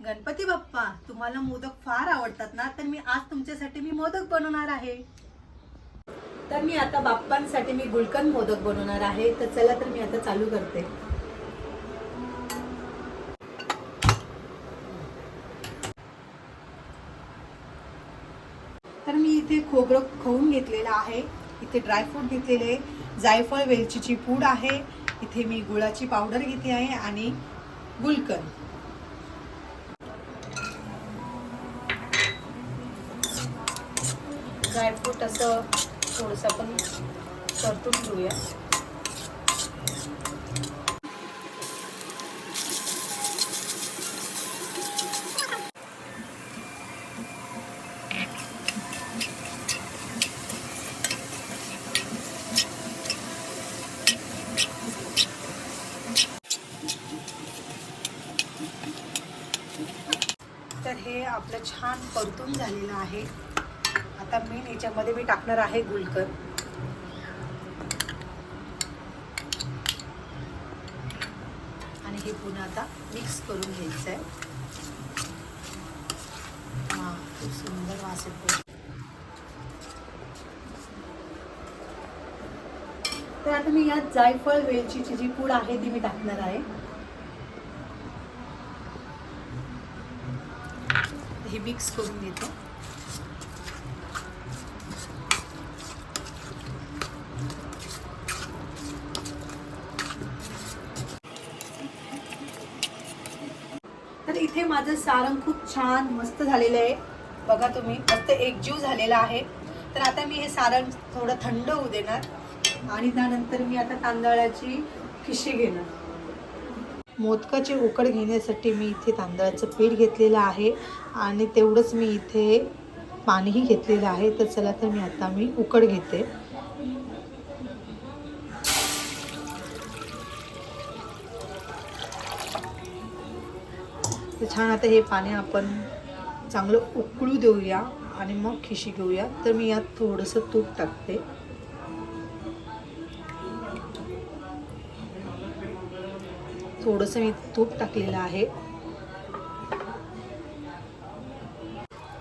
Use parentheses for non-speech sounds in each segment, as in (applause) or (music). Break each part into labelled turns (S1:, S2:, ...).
S1: गणपती बाप्पा तुम्हाला मोदक फार आवडतात ना तर मी आज तुमच्यासाठी मी मोदक बनवणार आहे. तर मी आता बाप्पांसाठी मी गुलकंद मोदक बनवणार आहे. तर चला तर मी आता चालू करते. तर मी इथे खोबरं खवून घेतलेलं आहे. इथे ड्रायफ्रूट घेतलेले जायफळ वेलचीची पूड आहे. इथे मी गुळाची पावडर घेतली आहे आणि गुलकंद. ड्रायफ्रूट असं थोडंसं आपण परतून घेऊया. तर हे आपलं छान परतून झालेलं आहे. आता मेन याच्यामध्ये मी टाकणार आहे गुलकर आणि हे पुन्हा आता मिक्स करून घ्यायचं आहे हां खूप सुंदर वास येतो तर आता मी यात जायफळ वेलचीची जी पूड आहे ती मी टाकणार आहे. हे मिक्स करून घेतो. इथे माझं सारण खूप छान मस्त झालेलं आहे. बघा तुम्ही मस्त एकजीव झालेला आहे. तर आता मी हे सारण थोडं थंड होऊ देणार आणि त्यानंतर मी आता तांदळाची खिशी घेणार. मोदकाची उकड घेण्यासाठी मी इथे तांदळाचं पीठ घेतलेलं आहे आणि तेवढंच मी इथे पाणीही घेतलेलं आहे. तर चला तर मी आता मी उकड घेते. तर छान आता हे पाणी आपण चांगलं उकळू देऊया आणि मग खिशी घेऊया. तर मी यात थोडंसं तूप टाकते. थोडंसं मी तूप टाकलेलं आहे.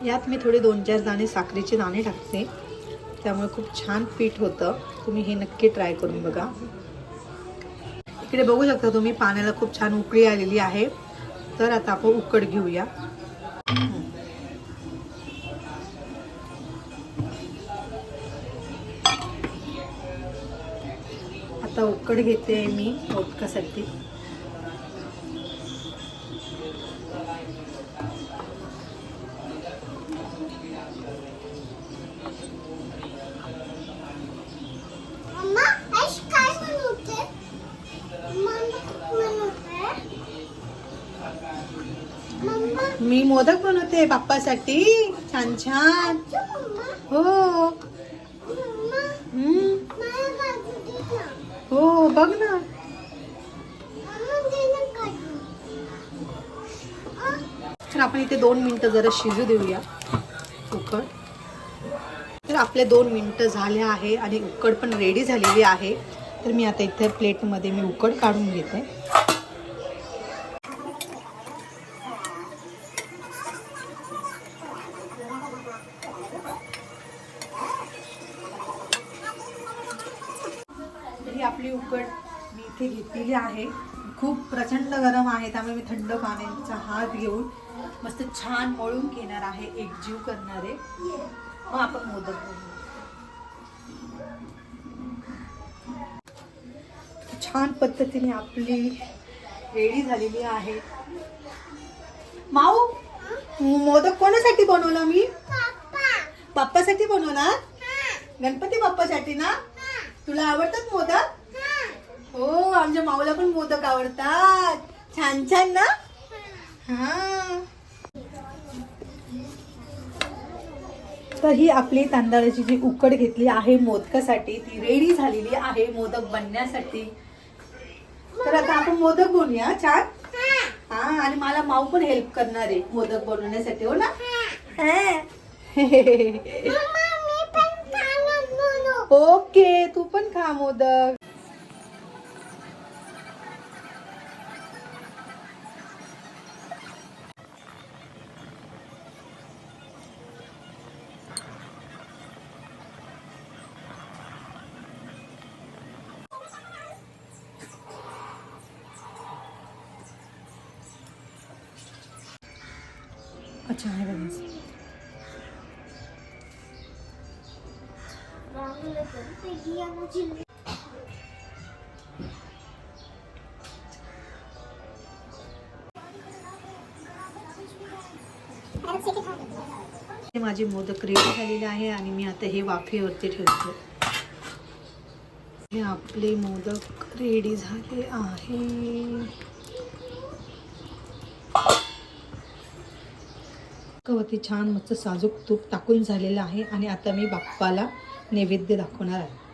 S1: यात मी थोडे दोन चार दाणे साखरेचे दाणे टाकते. त्यामुळे खूप छान पीठ होतं. तुम्ही हे नक्की ट्राय करून बघा. इकडे बघू शकता तुम्ही पाण्याला खूप छान उकळी आलेली आहे. तर आता आपण उकड घेऊया. आता उकड घेते मी मोदकासाठी मी मोदक बनवते बाप्पासाठी. छान छान. हो. हो बघ ना. तर आपण इथे दोन मिनटं जरा शिजू देऊया. उकड तर आपले दोन मिनटं झाले आहे आणि उकड पण रेडी झालेली आहे. तर मी आता इथे प्लेटमध्ये मी उकड काढून घेते तर ही आपली उकड मी इथे घेतलेली आहे. खूप प्रचंड गरम आहे त्यामुळे मी थंड पाण्याचा हात घेऊन मस्त छान मळून घेणार आहे एकजीव करणारे. मग आपण मोदक बनवू. छान पद्धतीने आपली रेडी झालेली आहे. माऊ मोदक कोणासाठी बनवला मी?
S2: पापा
S1: बाप्पासाठी बनवणार? गणपती बाप्पासाठी ना? तुला आवडतात मोदक? हो आमच्या माऊला पण मोदक आवडतात. छान छान ना? हा. तर ही आपली तांदळाची जी उकड घेतली आहे मोदकासाठी ती रेडी झालेली आहे मोदक बनण्यासाठी. तर आता आपण मोदक बनवूया छान? हा आणि मला माऊ पण हेल्प करणार आहे मोदक बनवण्यासाठी हो ना? हा. (laughs) ओके तू पण खा मोदक. अच्छा हे बघा. माझे मोदक रेडी झालेले आहे आणि मी आता हे वाफेवरती ठेवतो. हे आपले मोदक रेडी झाले आहे. कवती छान मस्त साजूक तूप टाकून झालेलं आहे आणि आता मी बाप्पाला नैवेद्य दाखवणार आहे.